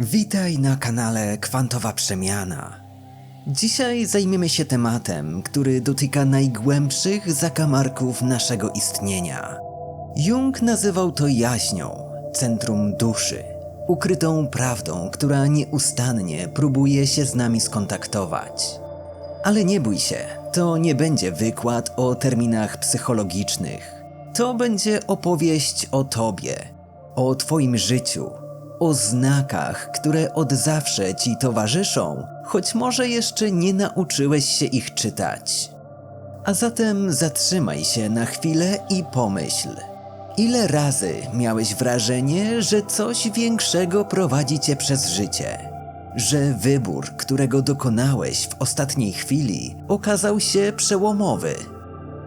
Witaj na kanale Kwantowa Przemiana. Dzisiaj zajmiemy się tematem, który dotyka najgłębszych zakamarków naszego istnienia. Jung nazywał to jaźnią, centrum duszy, ukrytą prawdą, która nieustannie próbuje się z nami skontaktować. Ale nie bój się, to nie będzie wykład o terminach psychologicznych. To będzie opowieść o tobie, o twoim życiu, o znakach, które od zawsze ci towarzyszą, choć może jeszcze nie nauczyłeś się ich czytać. A zatem zatrzymaj się na chwilę i pomyśl. Ile razy miałeś wrażenie, że coś większego prowadzi cię przez życie? Że wybór, którego dokonałeś w ostatniej chwili, okazał się przełomowy?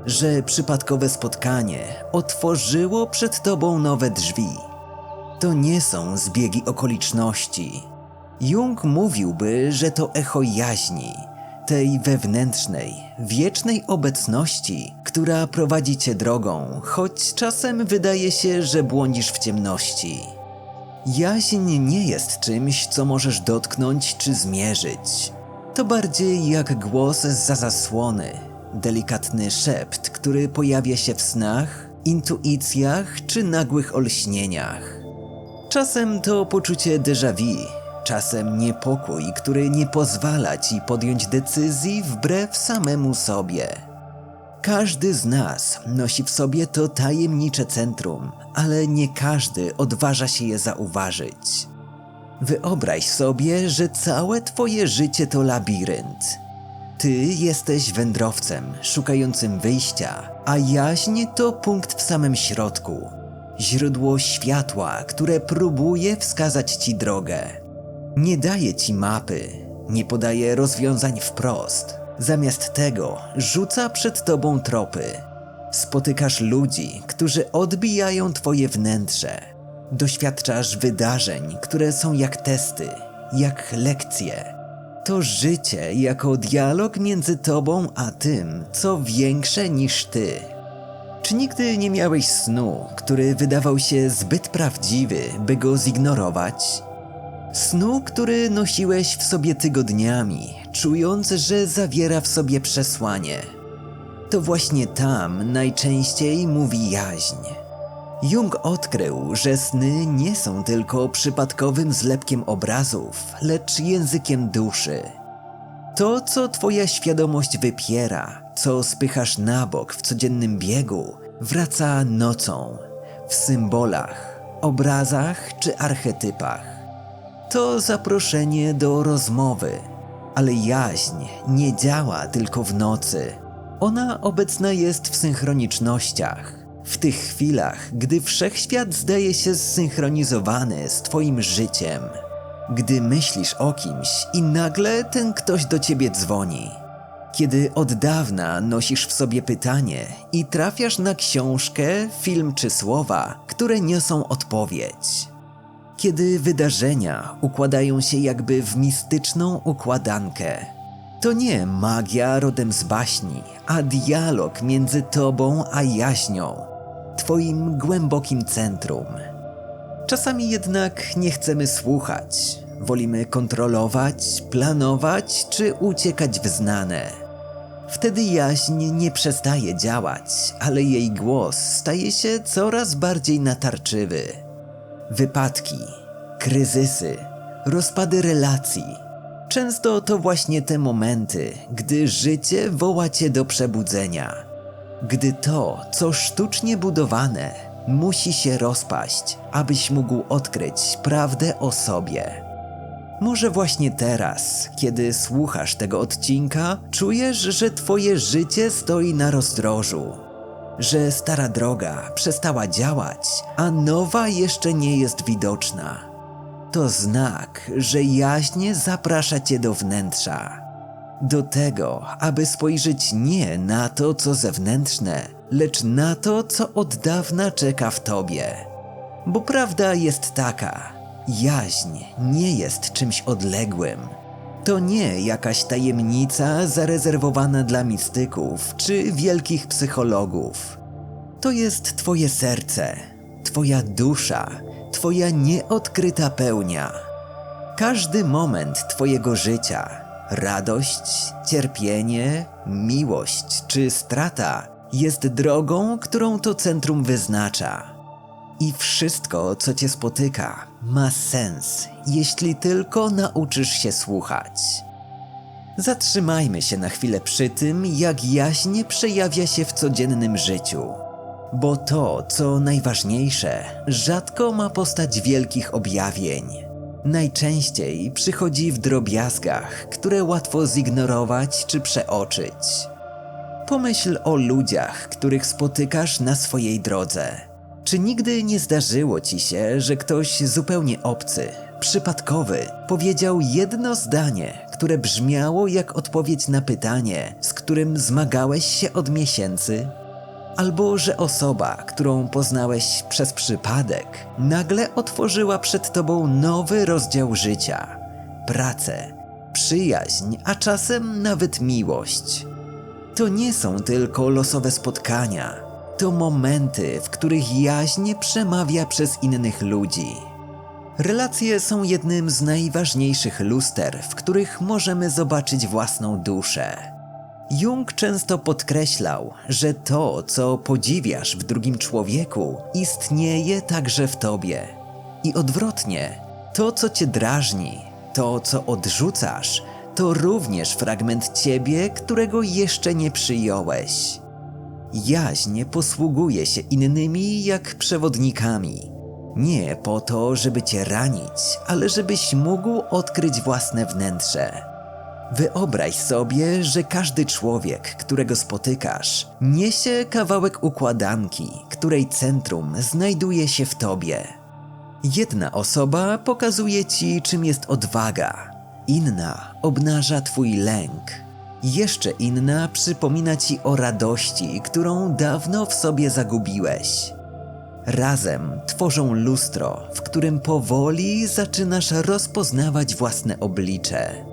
Że przypadkowe spotkanie otworzyło przed tobą nowe drzwi? To nie są zbiegi okoliczności. Jung mówiłby, że to echo jaźni, tej wewnętrznej, wiecznej obecności, która prowadzi cię drogą, choć czasem wydaje się, że błądzisz w ciemności. Jaźń nie jest czymś, co możesz dotknąć czy zmierzyć. To bardziej jak głos za zasłony, delikatny szept, który pojawia się w snach, intuicjach czy nagłych olśnieniach. Czasem to poczucie déjà vu, czasem niepokój, który nie pozwala ci podjąć decyzji wbrew samemu sobie. Każdy z nas nosi w sobie to tajemnicze centrum, ale nie każdy odważa się je zauważyć. Wyobraź sobie, że całe twoje życie to labirynt. Ty jesteś wędrowcem szukającym wyjścia, a jaźń to punkt w samym środku źródło światła, które próbuje wskazać ci drogę. Nie daje ci mapy, nie podaje rozwiązań wprost. Zamiast tego rzuca przed tobą tropy. Spotykasz ludzi, którzy odbijają twoje wnętrze. Doświadczasz wydarzeń, które są jak testy, jak lekcje. To życie jako dialog między tobą a tym, co większe niż ty. Czy nigdy nie miałeś snu, który wydawał się zbyt prawdziwy, by go zignorować? Snu, który nosiłeś w sobie tygodniami, czując, że zawiera w sobie przesłanie. To właśnie tam najczęściej mówi jaźń. Jung odkrył, że sny nie są tylko przypadkowym zlepkiem obrazów, lecz językiem duszy. To, co twoja świadomość wypiera, co spychasz na bok w codziennym biegu, wraca nocą, w symbolach, obrazach czy archetypach. To zaproszenie do rozmowy, ale jaźń nie działa tylko w nocy. Ona obecna jest w synchronicznościach. W tych chwilach, gdy wszechświat zdaje się zsynchronizowany z Twoim życiem, gdy myślisz o kimś i nagle ten ktoś do ciebie dzwoni. Kiedy od dawna nosisz w sobie pytanie i trafiasz na książkę, film czy słowa, które niosą odpowiedź. Kiedy wydarzenia układają się jakby w mistyczną układankę. To nie magia rodem z baśni, a dialog między tobą a jaźnią, twoim głębokim centrum. Czasami jednak nie chcemy słuchać. Wolimy kontrolować, planować czy uciekać w znane. Wtedy jaźń nie przestaje działać, ale jej głos staje się coraz bardziej natarczywy. Wypadki, kryzysy, rozpady relacji. Często to właśnie te momenty, gdy życie woła cię do przebudzenia. Gdy to, co sztucznie budowane, musi się rozpaść, abyś mógł odkryć prawdę o sobie. Może właśnie teraz, kiedy słuchasz tego odcinka, czujesz, że twoje życie stoi na rozdrożu. Że stara droga przestała działać, a nowa jeszcze nie jest widoczna. To znak, że jaźnie zaprasza cię do wnętrza. Do tego, aby spojrzeć nie na to, co zewnętrzne, lecz na to, co od dawna czeka w tobie. Bo prawda jest taka, Jaźń nie jest czymś odległym. To nie jakaś tajemnica zarezerwowana dla mistyków czy wielkich psychologów. To jest Twoje serce, Twoja dusza, Twoja nieodkryta pełnia. Każdy moment Twojego życia radość, cierpienie, miłość czy strata jest drogą, którą to centrum wyznacza. I wszystko, co Cię spotyka, ma sens, jeśli tylko nauczysz się słuchać. Zatrzymajmy się na chwilę przy tym, jak jaźń przejawia się w codziennym życiu. Bo to, co najważniejsze, rzadko ma postać wielkich objawień. Najczęściej przychodzi w drobiazgach, które łatwo zignorować czy przeoczyć. Pomyśl o ludziach, których spotykasz na swojej drodze. Czy nigdy nie zdarzyło ci się, że ktoś zupełnie obcy, przypadkowy, powiedział jedno zdanie, które brzmiało jak odpowiedź na pytanie, z którym zmagałeś się od miesięcy? Albo że osoba, którą poznałeś przez przypadek, nagle otworzyła przed tobą nowy rozdział życia pracę, przyjaźń, a czasem nawet miłość. To nie są tylko losowe spotkania, to momenty, w których jaźń przemawia przez innych ludzi. Relacje są jednym z najważniejszych luster, w których możemy zobaczyć własną duszę. Jung często podkreślał, że to, co podziwiasz w drugim człowieku, istnieje także w tobie. I odwrotnie, to, co cię drażni, to, co odrzucasz, to również fragment ciebie, którego jeszcze nie przyjąłeś. Jaźń posługuje się innymi jak przewodnikami. Nie po to, żeby cię ranić, ale żebyś mógł odkryć własne wnętrze. Wyobraź sobie, że każdy człowiek, którego spotykasz, niesie kawałek układanki, której centrum znajduje się w tobie. Jedna osoba pokazuje ci, czym jest odwaga, inna obnaża twój lęk, jeszcze inna przypomina ci o radości, którą dawno w sobie zagubiłeś. Razem tworzą lustro, w którym powoli zaczynasz rozpoznawać własne oblicze.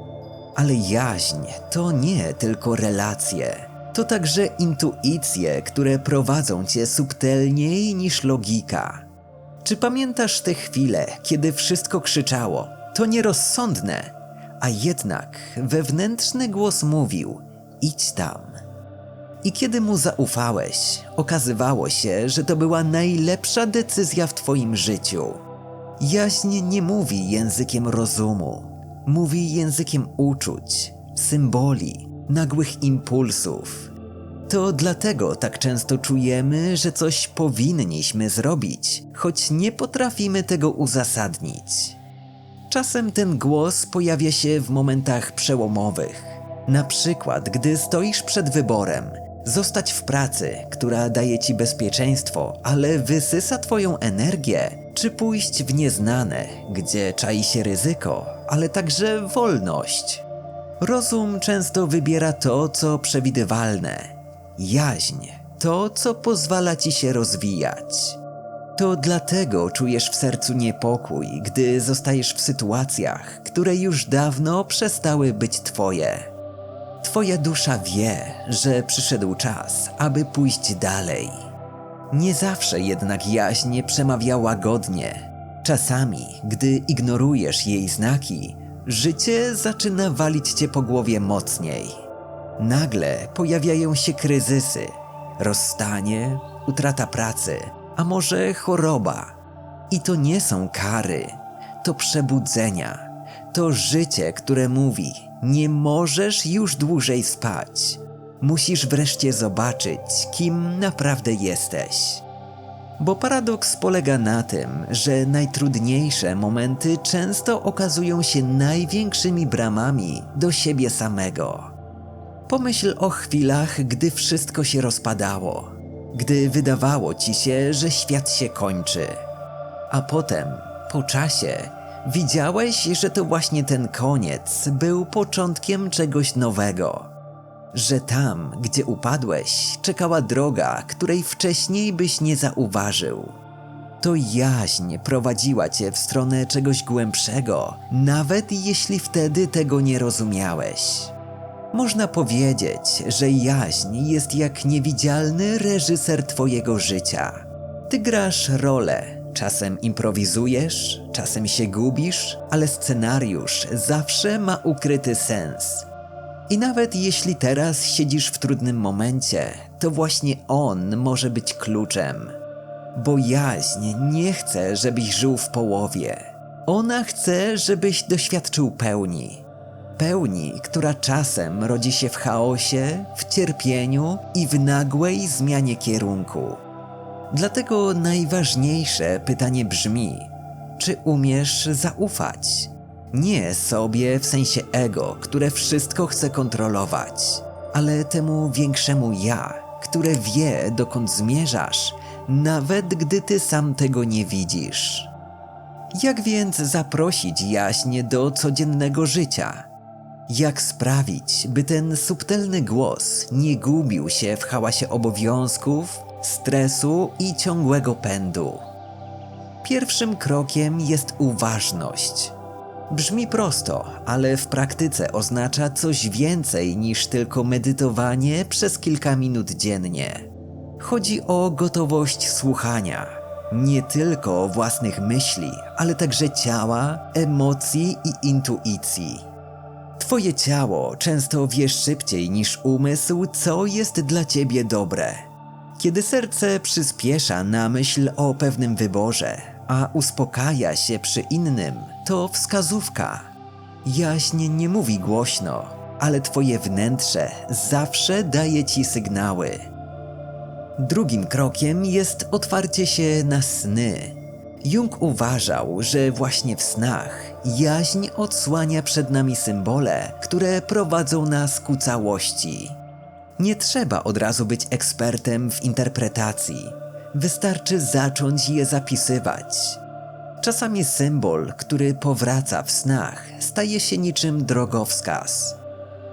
Ale jaźń to nie tylko relacje, to także intuicje, które prowadzą cię subtelniej niż logika. Czy pamiętasz te chwile, kiedy wszystko krzyczało? To nierozsądne, a jednak wewnętrzny głos mówił: idź tam. I kiedy mu zaufałeś, okazywało się, że to była najlepsza decyzja w Twoim życiu. Jaźń nie mówi językiem rozumu, mówi językiem uczuć, symboli, nagłych impulsów. To dlatego tak często czujemy, że coś powinniśmy zrobić, choć nie potrafimy tego uzasadnić. Czasem ten głos pojawia się w momentach przełomowych. Na przykład, gdy stoisz przed wyborem, zostać w pracy, która daje ci bezpieczeństwo, ale wysysa twoją energię, czy pójść w nieznane, gdzie czai się ryzyko, ale także wolność. Rozum często wybiera to, co przewidywalne. Jaźń to, co pozwala ci się rozwijać. To dlatego czujesz w sercu niepokój, gdy zostajesz w sytuacjach, które już dawno przestały być twoje. Twoja dusza wie, że przyszedł czas, aby pójść dalej. Nie zawsze jednak jaźń przemawia łagodnie. Czasami, gdy ignorujesz jej znaki, życie zaczyna walić cię po głowie mocniej. Nagle pojawiają się kryzysy, rozstanie, utrata pracy – a może choroba. I to nie są kary, to przebudzenia, to życie, które mówi: Nie możesz już dłużej spać. Musisz wreszcie zobaczyć, kim naprawdę jesteś. Bo paradoks polega na tym, że najtrudniejsze momenty często okazują się największymi bramami do siebie samego. Pomyśl o chwilach, gdy wszystko się rozpadało gdy wydawało ci się, że świat się kończy. A potem, po czasie, widziałeś, że to właśnie ten koniec był początkiem czegoś nowego. Że tam, gdzie upadłeś, czekała droga, której wcześniej byś nie zauważył. To jaźń prowadziła cię w stronę czegoś głębszego, nawet jeśli wtedy tego nie rozumiałeś. Można powiedzieć, że jaźń jest jak niewidzialny reżyser Twojego życia. Ty grasz rolę, Czasem improwizujesz, czasem się gubisz, ale scenariusz zawsze ma ukryty sens. I nawet jeśli teraz siedzisz w trudnym momencie, to właśnie on może być kluczem. Bo jaźń nie chce, żebyś żył w połowie. Ona chce, żebyś doświadczył pełni. Pełni, która czasem rodzi się w chaosie, w cierpieniu i w nagłej zmianie kierunku. Dlatego najważniejsze pytanie brzmi: czy umiesz zaufać? Nie sobie w sensie ego, które wszystko chce kontrolować, ale temu większemu ja, które wie, dokąd zmierzasz, nawet gdy ty sam tego nie widzisz. Jak więc zaprosić jaśnie do codziennego życia? Jak sprawić, by ten subtelny głos nie gubił się w hałasie obowiązków, stresu i ciągłego pędu? Pierwszym krokiem jest uważność. Brzmi prosto, ale w praktyce oznacza coś więcej niż tylko medytowanie przez kilka minut dziennie. Chodzi o gotowość słuchania, nie tylko własnych myśli, ale także ciała, emocji i intuicji. Twoje ciało często wie szybciej niż umysł, co jest dla ciebie dobre. Kiedy serce przyspiesza na myśl o pewnym wyborze, a uspokaja się przy innym, to wskazówka. Jaźń nie mówi głośno, ale twoje wnętrze zawsze daje ci sygnały. Drugim krokiem jest otwarcie się na sny. Jung uważał, że właśnie w snach jaźń odsłania przed nami symbole, które prowadzą nas ku całości. Nie trzeba od razu być ekspertem w interpretacji. Wystarczy zacząć je zapisywać. Czasami symbol, który powraca w snach, staje się niczym drogowskaz.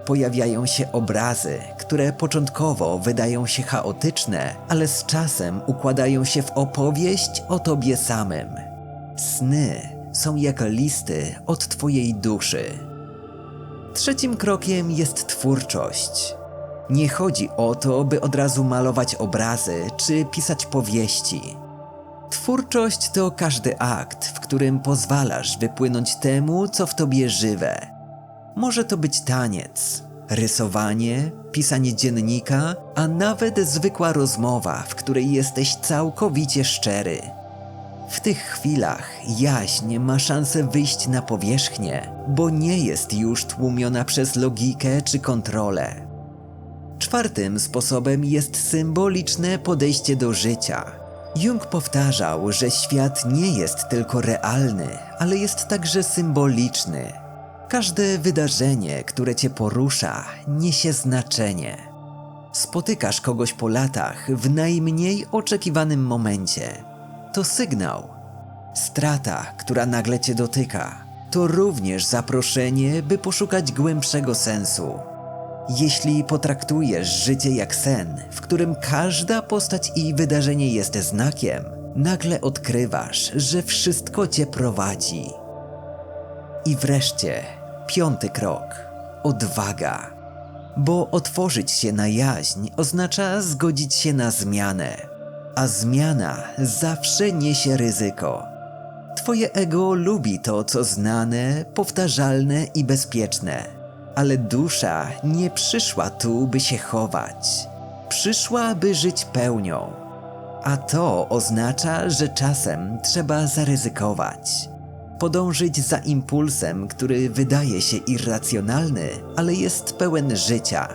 Pojawiają się obrazy, które początkowo wydają się chaotyczne, ale z czasem układają się w opowieść o tobie samym. Sny są jak listy od twojej duszy. Trzecim krokiem jest twórczość. Nie chodzi o to, by od razu malować obrazy czy pisać powieści. Twórczość to każdy akt, w którym pozwalasz wypłynąć temu, co w tobie żywe. Może to być taniec, rysowanie, pisanie dziennika, a nawet zwykła rozmowa, w której jesteś całkowicie szczery. W tych chwilach jaźń ma szansę wyjść na powierzchnię, bo nie jest już tłumiona przez logikę czy kontrolę. Czwartym sposobem jest symboliczne podejście do życia. Jung powtarzał, że świat nie jest tylko realny, ale jest także symboliczny. Każde wydarzenie, które cię porusza, niesie znaczenie. Spotykasz kogoś po latach w najmniej oczekiwanym momencie. To sygnał. Strata, która nagle cię dotyka, to również zaproszenie, by poszukać głębszego sensu. Jeśli potraktujesz życie jak sen, w którym każda postać i wydarzenie jest znakiem, nagle odkrywasz, że wszystko cię prowadzi. I wreszcie, piąty krok odwaga. Bo otworzyć się na jaźń oznacza zgodzić się na zmianę, a zmiana zawsze niesie ryzyko. Twoje ego lubi to, co znane, powtarzalne i bezpieczne ale dusza nie przyszła tu, by się chować. Przyszła, by żyć pełnią. A to oznacza, że czasem trzeba zaryzykować. Podążyć za impulsem, który wydaje się irracjonalny, ale jest pełen życia.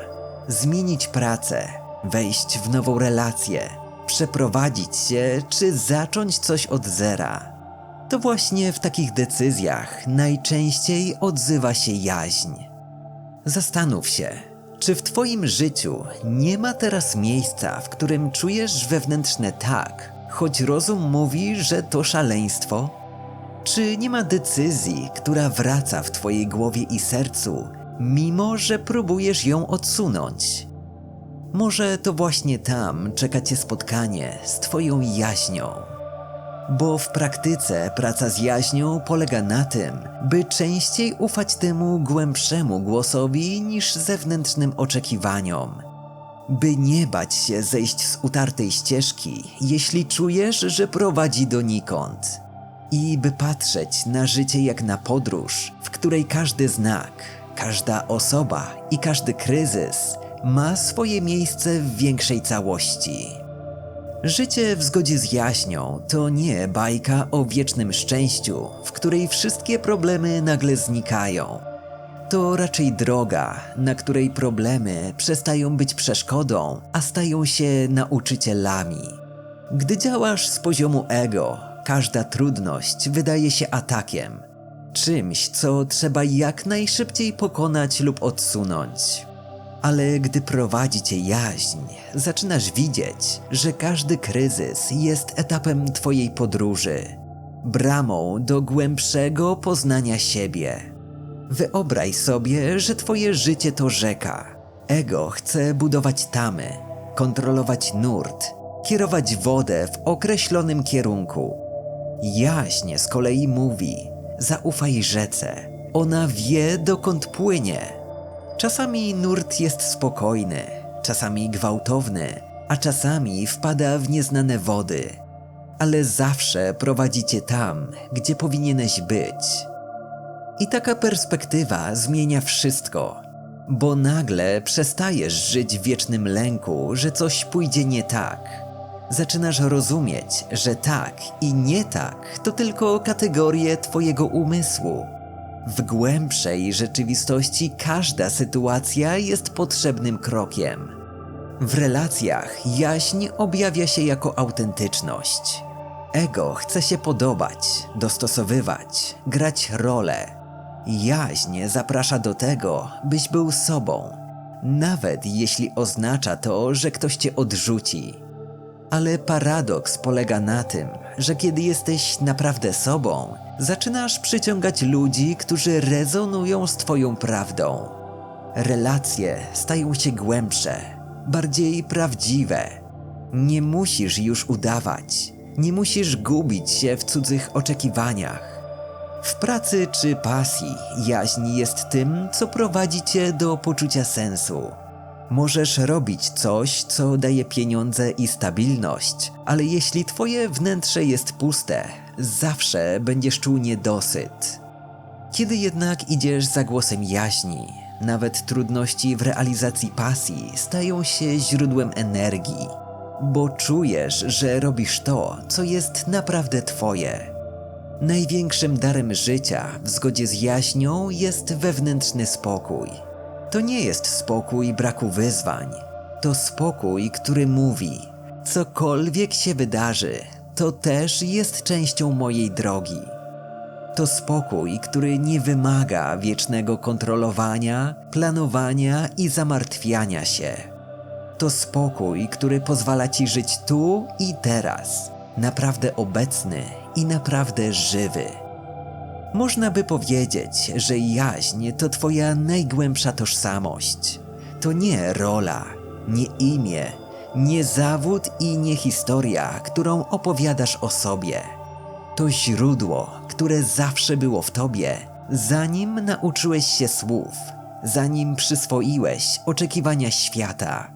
Zmienić pracę, wejść w nową relację, przeprowadzić się czy zacząć coś od zera. To właśnie w takich decyzjach najczęściej odzywa się jaźń. Zastanów się, czy w Twoim życiu nie ma teraz miejsca, w którym czujesz wewnętrzne tak, choć rozum mówi, że to szaleństwo? Czy nie ma decyzji, która wraca w Twojej głowie i sercu, mimo że próbujesz ją odsunąć? Może to właśnie tam czeka Cię spotkanie z Twoją jaźnią bo w praktyce praca z jaźnią polega na tym, by częściej ufać temu głębszemu głosowi niż zewnętrznym oczekiwaniom. By nie bać się zejść z utartej ścieżki, jeśli czujesz, że prowadzi donikąd. I by patrzeć na życie jak na podróż, w której każdy znak, każda osoba i każdy kryzys ma swoje miejsce w większej całości. Życie w zgodzie z jaźnią to nie bajka o wiecznym szczęściu, w której wszystkie problemy nagle znikają. To raczej droga, na której problemy przestają być przeszkodą, a stają się nauczycielami. Gdy działasz z poziomu ego, każda trudność wydaje się atakiem, czymś, co trzeba jak najszybciej pokonać lub odsunąć. Ale gdy prowadzi cię jaźń, zaczynasz widzieć, że każdy kryzys jest etapem twojej podróży, bramą do głębszego poznania siebie. Wyobraź sobie, że twoje życie to rzeka. Ego chce budować tamy, kontrolować nurt, kierować wodę w określonym kierunku. Jaźń z kolei mówi: zaufaj rzece, ona wie dokąd płynie. Czasami nurt jest spokojny, czasami gwałtowny, a czasami wpada w nieznane wody. Ale zawsze prowadzi cię tam, gdzie powinieneś być. I taka perspektywa zmienia wszystko, bo nagle przestajesz żyć w wiecznym lęku, że coś pójdzie nie tak. Zaczynasz rozumieć, że tak i nie tak to tylko kategorie Twojego umysłu. W głębszej rzeczywistości każda sytuacja jest potrzebnym krokiem. W relacjach jaźń objawia się jako autentyczność. Ego chce się podobać, dostosowywać, grać rolę. Jaźń zaprasza do tego, byś był sobą, nawet jeśli oznacza to, że ktoś cię odrzuci. Ale paradoks polega na tym, że kiedy jesteś naprawdę sobą, zaczynasz przyciągać ludzi, którzy rezonują z Twoją prawdą. Relacje stają się głębsze, bardziej prawdziwe. Nie musisz już udawać, nie musisz gubić się w cudzych oczekiwaniach. W pracy czy pasji jaźń jest tym, co prowadzi cię do poczucia sensu. Możesz robić coś, co daje pieniądze i stabilność, ale jeśli twoje wnętrze jest puste, zawsze będziesz czuł niedosyt. Kiedy jednak idziesz za głosem jaźni, nawet trudności w realizacji pasji stają się źródłem energii, bo czujesz, że robisz to, co jest naprawdę twoje. Największym darem życia w zgodzie z jaźnią jest wewnętrzny spokój. To nie jest spokój braku wyzwań. To spokój, który mówi: cokolwiek się wydarzy, to też jest częścią mojej drogi. To spokój, który nie wymaga wiecznego kontrolowania, planowania i zamartwiania się. To spokój, który pozwala ci żyć tu i teraz, naprawdę obecny i naprawdę żywy. Można by powiedzieć, że jaźń to Twoja najgłębsza tożsamość. To nie rola, nie imię, nie zawód i nie historia, którą opowiadasz o sobie. To źródło, które zawsze było w Tobie, zanim nauczyłeś się słów, zanim przyswoiłeś oczekiwania świata.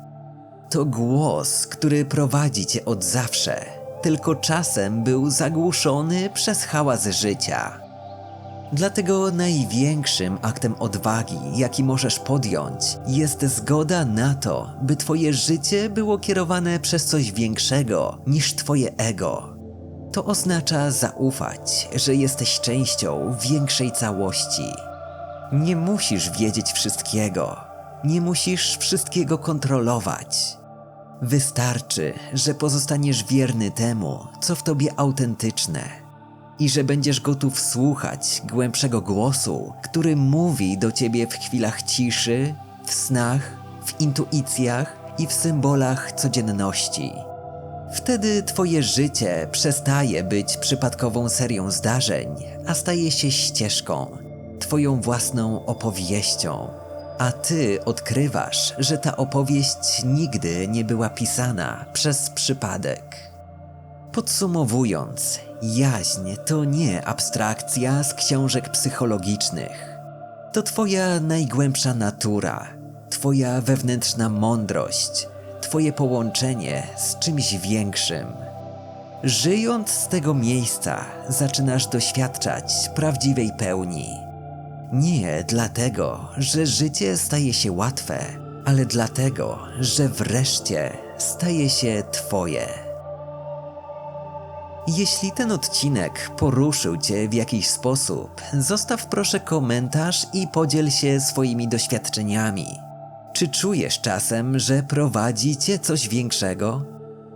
To głos, który prowadzi Cię od zawsze, tylko czasem był zagłuszony przez hałas życia. Dlatego największym aktem odwagi, jaki możesz podjąć, jest zgoda na to, by Twoje życie było kierowane przez coś większego niż Twoje ego. To oznacza zaufać, że jesteś częścią większej całości. Nie musisz wiedzieć wszystkiego, nie musisz wszystkiego kontrolować. Wystarczy, że pozostaniesz wierny temu, co w tobie autentyczne i że będziesz gotów słuchać głębszego głosu, który mówi do ciebie w chwilach ciszy, w snach, w intuicjach i w symbolach codzienności. Wtedy twoje życie przestaje być przypadkową serią zdarzeń, a staje się ścieżką, twoją własną opowieścią. A ty odkrywasz, że ta opowieść nigdy nie była pisana przez przypadek. Podsumowując, jaźń to nie abstrakcja z książek psychologicznych. To Twoja najgłębsza natura, Twoja wewnętrzna mądrość, Twoje połączenie z czymś większym. Żyjąc z tego miejsca, zaczynasz doświadczać prawdziwej pełni. Nie dlatego, że życie staje się łatwe, ale dlatego, że wreszcie staje się Twoje. Jeśli ten odcinek poruszył Cię w jakiś sposób, zostaw proszę komentarz i podziel się swoimi doświadczeniami. Czy czujesz czasem, że prowadzi Cię coś większego?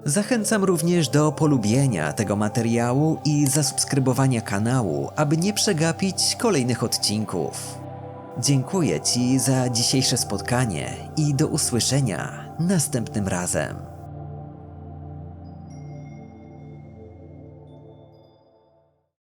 Zachęcam również do polubienia tego materiału i zasubskrybowania kanału, aby nie przegapić kolejnych odcinków. Dziękuję Ci za dzisiejsze spotkanie i do usłyszenia następnym razem.